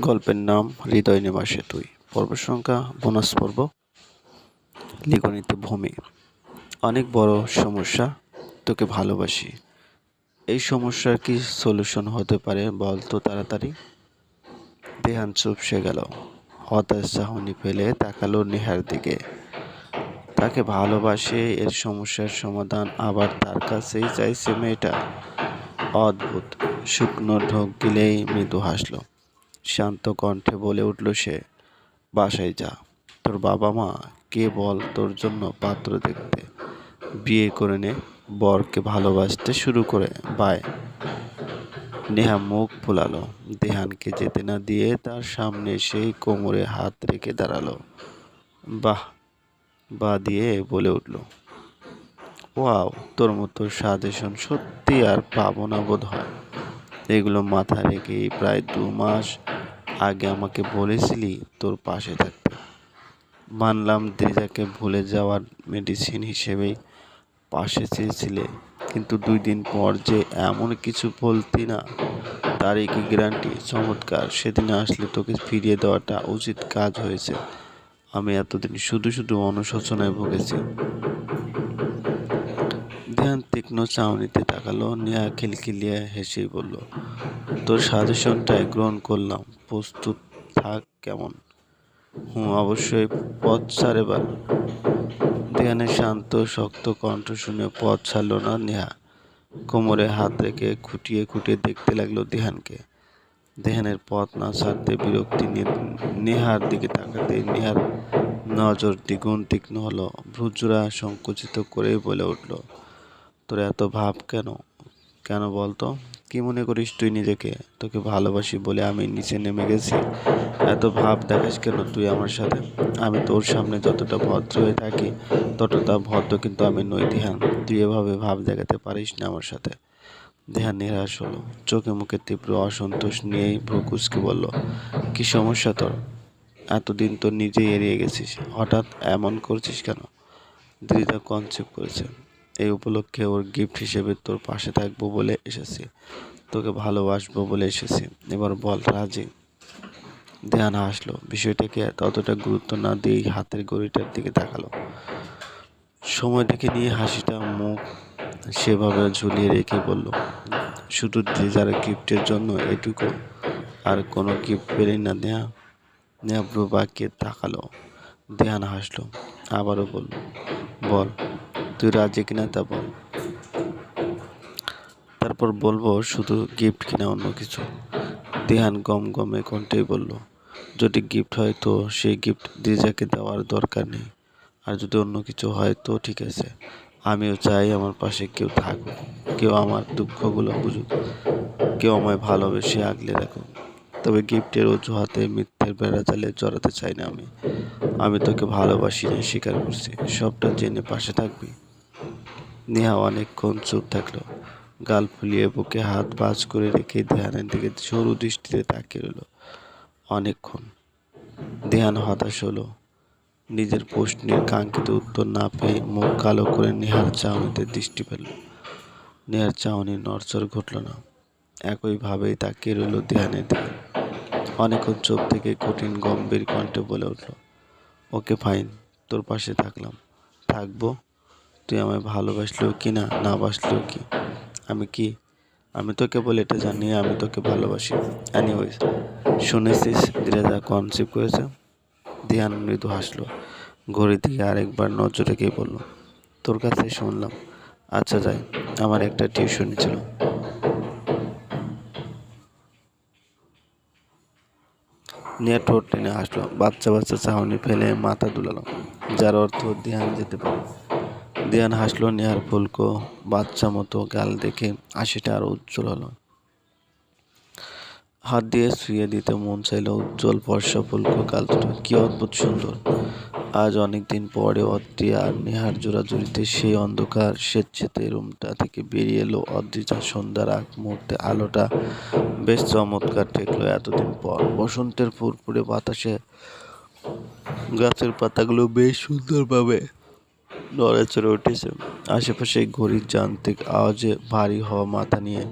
গল্পের নাম হৃদয় নিবাসে তুই। পর্ব সংখ্যা, বোনাস পর্ব, লিখনিতে ভূমি। অনেক বড় সমস্যা, তোকে ভালোবাসি। এই সমস্যার কি সলিউশন হতে পারে বল তো তাড়াতাড়ি? দেহান চুপসে গেল। হতাশ চাহনি ফেলে তাকালো নেহার দিকে। তাকে ভালোবাসে এর সমস্যার সমাধান আবার তার কাছেই চাইছে মেয়েটা। অদ্ভুত, শুকনো ঢোক গিলেই মৃদু হাসলো। শান্ত কণ্ঠে বলে উঠল সে, বাসায় যা। তোর বাবা মা, কে বল তোর জন্য পাত্র দেখতে? বিয়ে করে নে, বরকে ভালোবাসতে শুরু করে, বাই। নেহা মুখ ফুলালো। দেহানকে যেতে না দিয়ে তার সামনে সেই কোমরে হাত রেখে দাঁড়াল। বাহ, বা দিয়ে বলে উঠল, ওয়াও, তোর মতো সাজেশন সত্যি আর পাবো না বোধ হয় এগুলো মাথায় রেখে প্রায় দু মাস আগে আমাকে বলেছিলি তোর পাশে থাকতে। মানলাম দ্রিজাকে ভুলে যাওয়ার মেডিসিন হিসেবেই পাশে চেয়েছিলে। কিন্তু দুই দিন পর যে এমন কিছু বলতি না, তারই কি গ্যারান্টি চমৎকার, সেদিন আসলে তোকে ফিরিয়ে দেওয়াটা উচিত কাজ হয়েছে। আমি এতদিন শুধু শুধু অনুশোচনায় ভুগেছি। তীক্ষ্ণ চাউনিতে তাকালো, নেয়া খিলখিলিয়ে হেসেই বলল, তোর সাজেশনটাই গ্রহণ করলাম, প্রস্তুত থাক কেমন? হুম, অবশ্যই, পথ ছাড় এবার শান্ত, শক্ত কণ্ঠ শুনে পথ ছাড়ল না নেহা। কোমরে হাত রেখে খুঁটিয়ে খুঁটিয়ে দেখতে লাগল দেহানকে। দেহানের পথ না ছাড়তে বিরক্তি নেহার দিকে তাকাতে নেহার নজর দ্বিগুণ তীক্ষ্ণ হলো ভ্রুজোড়া সংকুচিত করেই বলে উঠল তোর এত ভাব কেন? কেন বলতো? কি মনে করিস তুই নিজেকে? তোকে ভালোবাসি বলে আমি নিচে নেমে গেছি। এত ভাব দেখাস কেন তুই আমার সাথে? আমি তোর সামনে যতটা ভদ্র হয়ে থাকি, ততটা ভদ্র কিন্তু আমি নই, ধ্যান। তুই এভাবে ভাব দেখাতে পারিস না আমার সাথে। ধ্যান, নিরাশ হলো। চোখে মুখে তীব্র অসন্তোষ নিয়েই ভ্রুকুচকে বলল, কি সমস্যা তোর? এতদিন তো নিজেই এড়িয়ে গেছিস। হঠাৎ এমন করছিস কেন? দিদিটা কনসেপ্ট করেছে। এই উপলক্ষে ওর গিফট হিসেবে তোর পাশে থাকব বলে এসেছি। তোকে ভালোবাসবো বলে এসেছি। এবার বল, রাজি? ধ্যান হাসলো বিষয়টাকে ততটা গুরুত্ব না দিয়েই হাতের ঘড়িটার দিকে তাকালো। সময় দেখে নিয়ে হাসিটা মুখ সেভাবে ঝুলিয়ে রেখে বলল, শুধু ডিজার গিফটের জন্য এটুকু? আর কোনো গিফট পেলেই না দেয়া নেয়া ব্রু বাক্যে তাকালো। ধ্যান হাসলো। আবারও বলল, বল। তুই রাজি কিনা তা বল। তারপর বলব, শুধু গিফট কিনা অন্য কিছু। দেহান গম গমে কণ্ঠেই বলল, যদি গিফট হয় তো সেই গিফট দিজাকে দেওয়ার দরকার নেই। আর যদি অন্য কিছু হয় তো ঠিক আছে। আমিও চাই আমার পাশে কেউ থাকুক। কেউ আমার দুঃখগুলো বুঝুক। কেউ আমায় ভালোবেসে আগলে রাখুক। তবে গিফটের অজুহাতে মিথ্যের বেড়া জালে জড়াতে চাই না আমি। আমি তোকে ভালোবাসি না, স্বীকার করছি। সবটা জেনে পাশে থাকবি। নেহা অনেকক্ষণ চুপ থাকল। গাল ফুলিয়ে বুকে হাত বাজ করে রেখে দেহানের দিকে সরু দৃষ্টিতে তাকিয়ে রইল। অনেকক্ষণ। দেহান হতাশ হলো। নিজের প্রশ্নের কাঙ্ক্ষিত উত্তর না পেয়ে মুখ কালো করে নেহার চাউনিতে দৃষ্টি পেল নেহার চাউনি নড়চড় ঘটল না। একইভাবেই তাকিয়ে রইল দেহানের দিকে। অনেকক্ষণ চোখ থেকে কঠিন গম্ভীর কণ্ঠে বলে উঠল, ওকে ফাইন, তোর পাশে থাকলাম। থাকব? তুই আমায় ভালোবাসলেও কি না না বাসলেও কি? আমি কি? আমি তোকে বলে এটা জানি, আমি তোকে ভালোবাসি। এনিওয়েজ শুনেছিস দিরাজা কনসিভ করেছে? ধ্যান মৃদু হাসলো। ঘড়ি থেকে আরেকবার নজর রেখেই বলল, তোর কাছে শুনলাম। আচ্ছা যাই, আমার একটা টিউশন ছিল। নিয়ে ঠোঁট টেনে হাসলো বাচ্চা বাচ্চা চাহনি ফেলে মাথা দুলালো, যার অর্থ ধ্যান যেতে পারে। ধ্যান হাসলো নেহার ফুলকো বাচ্চা মতো গাল দেখে হাসিটা আরও উজ্জ্বল হলো। হাত দিয়ে শুয়ে দিতে মন চাইল উজ্জ্বল ফর্সা ফুলকো গাল দুটো কি অদ্ভুত সুন্দর। আজ অনেক দিন পরে অদ্রি আর নেহার জোড়াজুড়িতে সেই অন্ধকার স্বেচ্ছেতে রুমটা থেকে বেরিয়ে এলো। অদ্রিজা সন্ধ্যার আগ মুহূর্তে আলোটা বেশ চমৎকার ঠেকলো এতদিন পর। বসন্তের ফুরফুরে বাতাসে গাছের পাতাগুলো বেশ সুন্দরভাবে নড়াচড়ে উঠেছে। আশেপাশে ঘড়ির যান্ত্রিক আওয়াজে ভারী হওয়া মাথা নিয়ে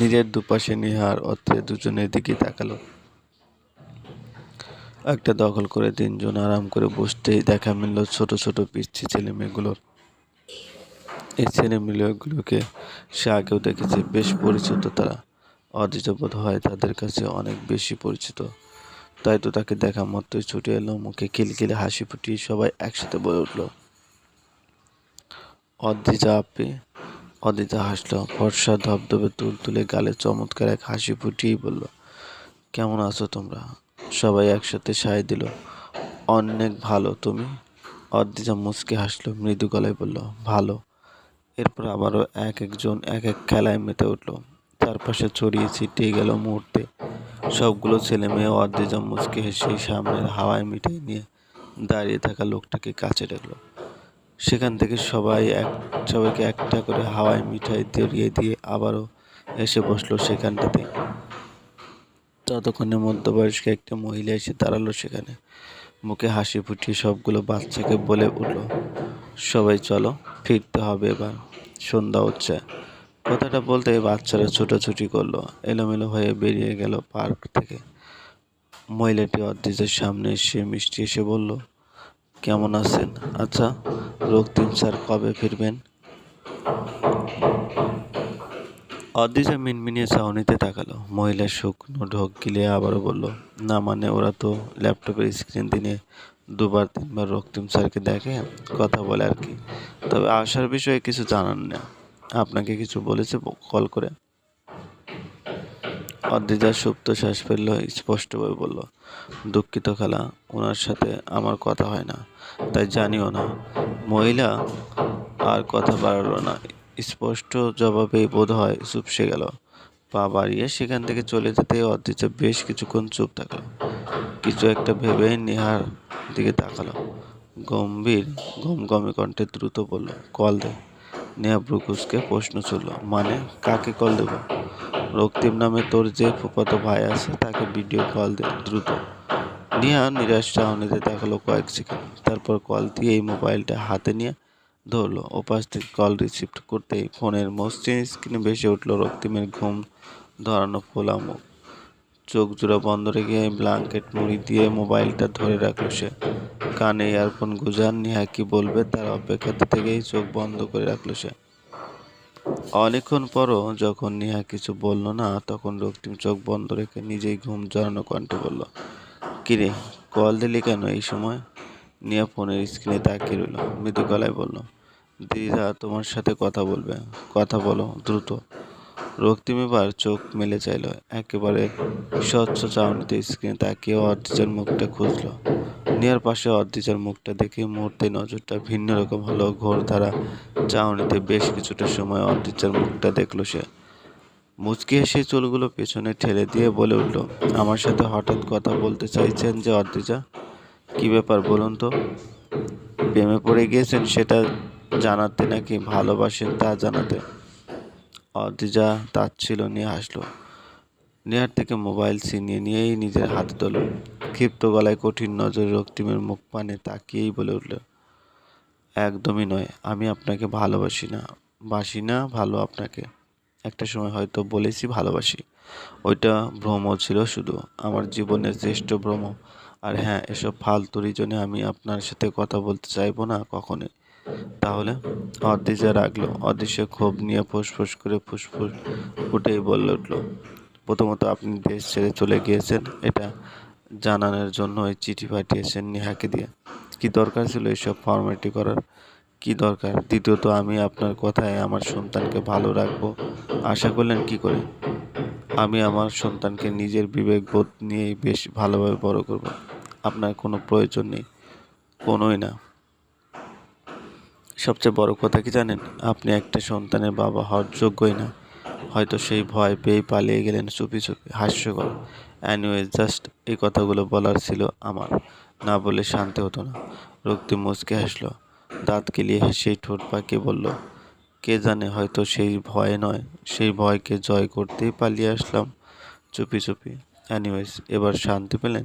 নিজের দুপাশে নিহার অর্থে দুজনের দিকে তাকালো। একটা দখল করে তিনজন আরাম করে বসতেই দেখা মিলল ছোট ছোট পিচ্ছি ছেলে মেয়েগুলোর এই ছেলে মেয়েগুলোকে সে আগেও দেখেছে, বেশ পরিচিত তারা। অদ্রিত বোধ হয় তাদের কাছে অনেক বেশি পরিচিত। তাই তো তাকে দেখা মাত্রই ছুটে এলো, মুখে খিলখিলে হাসি ফুটিয়ে সবাই একসাথে বলে উঠল, অদ্রিজা আপে অদিতা হাসলো, ফর্সা ধবধবে তুল তুলে গালে চমৎকার এক হাসি ফুটিয়েই বলল, কেমন আছো তোমরা? সবাই একসাথে সায় দিল, অনেক ভালো, তুমি? অদ্রিজা মুচকে হাসলো, মৃদু গলায় বলল, ভালো। এরপর আবারও এক একজন এক এক খেলায় মেতে উঠল চারপাশে ছড়িয়ে ছিটিয়ে গেল মুহূর্তে। সবগুলো ছেলে মেয়ে অর্ধেজা মুচকে হেসেই সামনের হাওয়ায় মিটিয়ে নিয়ে দাঁড়িয়ে থাকা লোকটাকে কাছে ডাকলো। সেখান থেকে সবাই এক, সবাইকে একটা করে হাওয়ায় মিঠাই দড়িয়ে দিয়ে আবারও এসে বসল সেখানটাতে। ততক্ষণে মধ্যবয়স্ক একটা মহিলা এসে দাঁড়াল সেখানে। মুখে হাসি ফুটিয়ে সবগুলো বাচ্চাকে বলে উঠল, সবাই চলো, ফিরতে হবে এবার, সন্ধ্যা হচ্ছে। কথাটা বলতে বাচ্চারা ছোটাছুটি করল, এলোমেলো হয়ে বেরিয়ে গেল পার্ক থেকে। মহিলাটি অদ্রিজের সামনে এসে মিষ্টি এসে বলল, কেমন আছেন? আচ্ছা রক্তিম স্যার কবে ফিরবেন? অদ্রিজা মিনমিনিয়ে চাউনিতে তাকালো। মহিলা শুকনো ঢোক গিলে আবারও বলল, না মানে ওরা তো ল্যাপটপের স্ক্রিন দিনে দুবার, তিনবার রক্তিম স্যারকে দেখে, কথা বলে আর কি। তবে আসার বিষয়ে কিছু জানান না আপনাকে কিছু বলেছে কল করে। অদ্রিজা সুপ্ত শ্বাস ফেলল, স্পষ্টভাবে বলল, দুঃখিত খালা, ওনার সাথে আমার কথা হয় না, তাই জানিও না। মহিলা আর কথা বাড়ালো না। স্পষ্ট জবাবেই বোধ হয় চুপসে গেল। পা বাড়িয়ে সেখান থেকে চলে যেতে অদ্রিজা বেশ কিছুক্ষণ চুপ থাকল। কিছু একটা ভেবে নেহার দিকে তাকালো। গম্ভীর, গমগমে কণ্ঠে দ্রুত বলল, কল দে। নেহা ব্রুকুসকে প্রশ্ন ছুড়ল মানে কাকে কল দেব? রক্তিম নামে তোর যে ফুফাতো ভাই আছে, তাকে ভিডিও কল দে, দ্রুত। নেহা নিরাশ চাহনিতে দেখাল কয়েক সেকেন্ড। তারপর কল দিয়ে এই মোবাইলটা হাতে নিয়ে ধরলো। ওপাশ থেকে কল রিসিভ করতেই ফোনের মসৃণ স্ক্রিনে ভেসে উঠল রক্তিমের ঘুম ধরানো ফোলা মুখ। চোখ জোড়া বন্ধ রেখে ব্ল্যাঙ্কেট মুড়ি দিয়ে মোবাইলটা ধরে রাখল সে। কানে ইয়ারফোন গুজার নেহা কি বলবে তার অপেক্ষাতে থেকেই চোখ বন্ধ করে রাখল সে। অনেকক্ষণ পরও যখন নেহা কিছু বলল না, তখন রক্তিম চোখ বন্ধ রেখে নিজেই ঘুম জড়ানো কণ্ঠে বলল, কিরে, কল দিলি কেন এই সময়? নিয়া ফোনের স্ক্রিনে তাকিয়ে রইল, মৃদু গলায় বলল, দিদা তোমার সাথে কথা বলবে, কথা বলো, দ্রুত। রক্তিম এবার চোখ মেলে চাইল, একেবারে স্বচ্ছ চাউনিতে স্ক্রিনে তাকিয়ে অর্ধিজার মুখটা খুঁজল। নিয়ার পাশে অর্ধিজার মুখটা দেখে মুহূর্তে নজরটা ভিন্ন রকম হলো। ঘোর ধারা চাউনিতে বেশ কিছুটা সময় অর্ধিজার মুখটা দেখল সে। মুচকি হেসে চুলগুলো পেছনে ঠেলে দিয়ে বলে উঠল, আমার সাথে হঠাৎ কথা বলতে চাইছেন যে অর্ধিজা কি ব্যাপার বলুন তো? প্রেমে পড়ে গিয়েছেন, সেটা জানাতে নাকি ভালোবাসেন তা জানাতে? অদ্রিজা ছিল নিয়ে হাসলো। নেহার থেকে মোবাইল ছিনিয়ে নিয়েই নিজের হাত তোল ক্ষিপ্ত গলায় কঠিন নজর রক্তিমের মুখ পানে তাকিয়েই বলে উঠল, একদমই নয়, আমি আপনাকে ভালোবাসি না। বাসি না, ভালো আপনাকে। একটা সময় হয়তো বলেছি ভালোবাসি। ওইটা ভ্রম ছিল শুধু, আমার জীবনের শ্রেষ্ঠ ভ্রম। আর হ্যাঁ এসব ফালতু রিজনে আমি আপনার সাথে কথা বলতে চাইব না কখনোই। তাহলে? অদৃশ্যে রাখল অদৃশ্য ক্ষোভ নিয়ে ফুসফুস করে ফুসফুস ফুটেই বলে উঠল প্রথমত আপনি দেশ ছেড়ে চলে গিয়েছেন, এটা জানানোর জন্য ওই চিঠি পাঠিয়েছেন নেহাকে দিয়ে। কি দরকার ছিল এইসব ফর্মালিটি করার? কি দরকার? দ্বিতীয়ত, আমি আপনার কথায় আমার সন্তানকে ভালো রাখব। আশা করলেন কি করে? আমি আমার সন্তানকে নিজের বিবেকবোধ নিয়েই বেশ ভালোভাবে বড় করব। আপনার কোনো প্রয়োজন নেই, কোনোই না। সবচেয়ে বড় কথা কি জানেন? আপনি একটা সন্তানের বাবা হওয়ার যোগ্যই না। হয়তো সেই ভয় পেয়ে পালিয়ে গেলেন চুপি চুপি, হাস্যকর। অ্যানিওয়ে জাস্ট এই কথাগুলো বলার ছিল আমার। না বলে শান্তি হতো না। রক্তি মুচকে হাসলো। দাঁত কেলিয়ে হেসেই ঠোঁট পাকিয়ে বলল, কে জানে, হয়তো সেই ভয় নয়। সেই ভয়কে জয় করতেই পালিয়ে আসলাম। চুপি চুপি। অ্যানিওয়েজ এবার শান্তি পেলেন?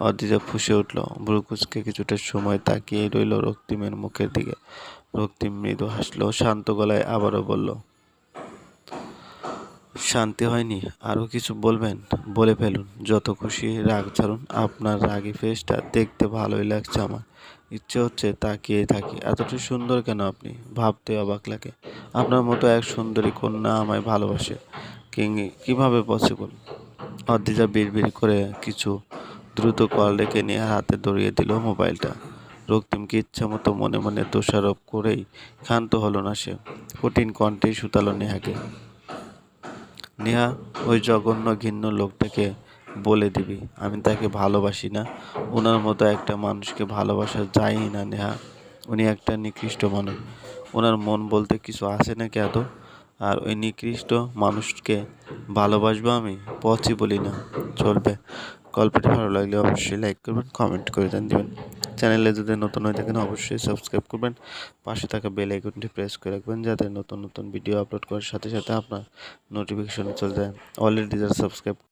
অদ্রিজা ফুসে উঠল। ব্রুকুচকে কিছুটা সময় তাকিয়ে রইল রক্তিমের মুখের দিকে। রক্তিম মৃদু হাসলো, শান্ত গলায় আবারও বলল শান্তি হয়নি, আরও কিছু বলবেন? বলে ফেলুন, যত খুশি রাগ ছাড়ুন। আপনার রাগী ফেসটা দেখতে ভালোই লাগছে আমার। ইচ্ছে হচ্ছে তাকিয়ে থাকি। এতটা সুন্দর কেন আপনি? ভাবতে অবাক লাগে। আপনার মতো এক সুন্দরী কন্যা আমায় ভালোবাসে। কীভাবে পসিবল অদ্রিজা বিড়বিড় করে কিছু দ্রুত কল রেখে নিয়ে হাতে ধরিয়ে দিল মোবাইলটা। রক্তিমকে ইচ্ছা মতো মনে মনে দোষারোপ করেই ক্ষান্ত হলো না সে। কঠিন কণ্ঠেই সুতালো নেহাকে। নেহা, ওই জঘন্য ঘিন্ন লোকটাকে বলে দিবি। আমি তাকে ভালোবাসি না। ওনার মতো একটা মানুষকে ভালোবাসা যায়ই না, নেহা। উনি একটা নিকৃষ্ট মানুষ। ওনার মন বলতে কিছু আছে নাকি এত? আর ওই নিকৃষ্ট মানুষকে ভালোবাসবো আমি? পসিবলই না। চলবে। গল্পটি ভালো লাগলে অবশ্যই লাইক করবেন কমেন্ট করে দেন দেবেন। চ্যানেলে যদি নতুন হয়ে থাকেন অবশ্যই সাবস্ক্রাইব করবেন। পাশে থাকা বেল আইকনটি প্রেস করে রাখবেন যাতে নতুন নতুন ভিডিও আপলোড করার সাথে সাথে আপনার নোটিফিকেশন চলে যায়। অলরেডি যারা সাবস্ক্রাইব